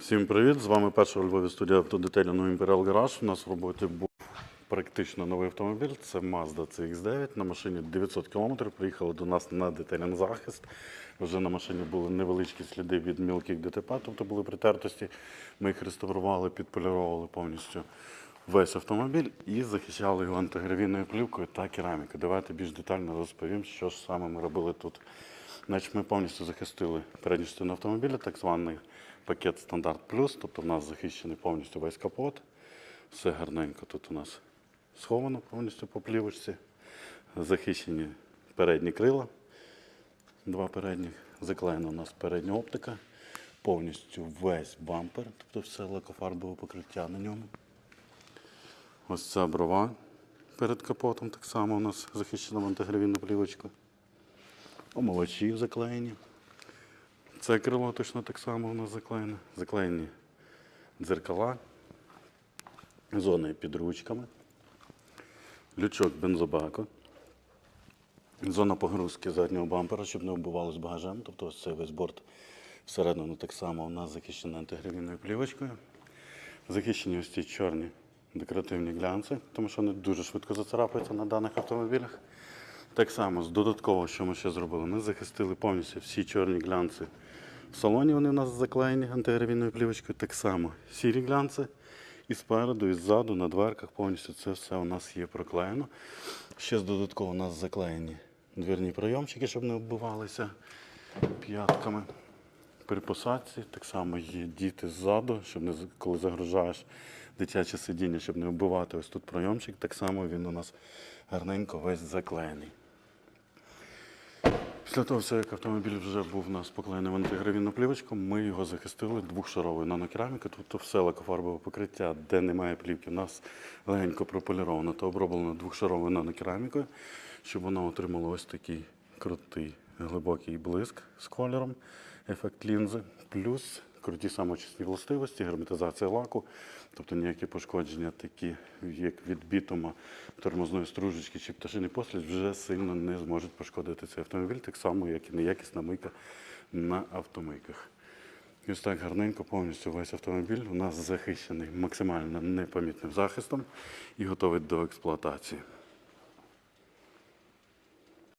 Всім привіт! З вами перша у Львові студія автодетеліну Imperial Garage. У нас в роботі був практично новий автомобіль. Це Mazda CX-9 на машині 900 км. Приїхали до нас на детельний захист. Вже на машині були невеличкі сліди від мілких ДТП, тобто були притертості. Ми їх реставрували, підполіровували повністю весь автомобіль і захищали його антигравійною плівкою та керамікою. Давайте більш детально розповім, що ж саме ми робили тут. Значить, ми повністю захистили передню частину автомобіля, так званий пакет стандарт плюс, тобто в нас захищений повністю весь капот. Все гарненько тут у нас сховано повністю по плівочці. Захищені передні крила, два передніх. Заклеєна у нас передня оптика, повністю весь бампер, тобто все лакофарбове покриття на ньому. Ось ця брова перед капотом так само у нас захищена антигравійною плівочкою. Омолочі заклеєні. Це крило точно так само у нас заклеєне. Заклеєні дзеркала, зони під ручками, лючок бензобаку, зона погрузки заднього бампера, щоб не вбивалось багажем. Тобто ось цей весь борт всередину так само у нас захищений антигравійною плівочкою. Захищені ось ці чорні декоративні глянці, тому що вони дуже швидко зацарапаються на даних автомобілях. Так само, з додаткового, що ми ще зробили, ми захистили повністю всі чорні глянці. В салоні вони у нас заклеєні антигравійною плівочкою. Так само сірі глянці. І спереду, і ззаду, на дверках повністю це все у нас є проклеєно. Ще з додатково у нас заклеєні двірні прийомчики, щоб не вбивалися п'ятками. При посадці так само є діти ззаду, щоб не коли загружаєш дитяче сидіння, щоб не вбивати ось тут прийомчик, так само він у нас гарненько весь заклеєний. Після того, як автомобіль вже був у нас поклеєний в антигравійну плівочку, ми його захистили двохшаровою нанокерамікою, тобто все лакофарбове покриття, де немає плівки, у нас легенько прополіровано та оброблено двохшаровою нанокерамікою, щоб воно отримало ось такий крутий глибокий блиск з кольором, ефект лінзи, плюс круті самочисні властивості, герметизація лаку, тобто ніякі пошкодження, такі як від бітума, тормозної стружечки чи пташиний послід, вже сильно не зможуть пошкодити цей автомобіль, так само, як і неякісна мийка на автомийках. І ось так гарненько повністю весь автомобіль у нас захищений максимально непомітним захистом і готовий до експлуатації.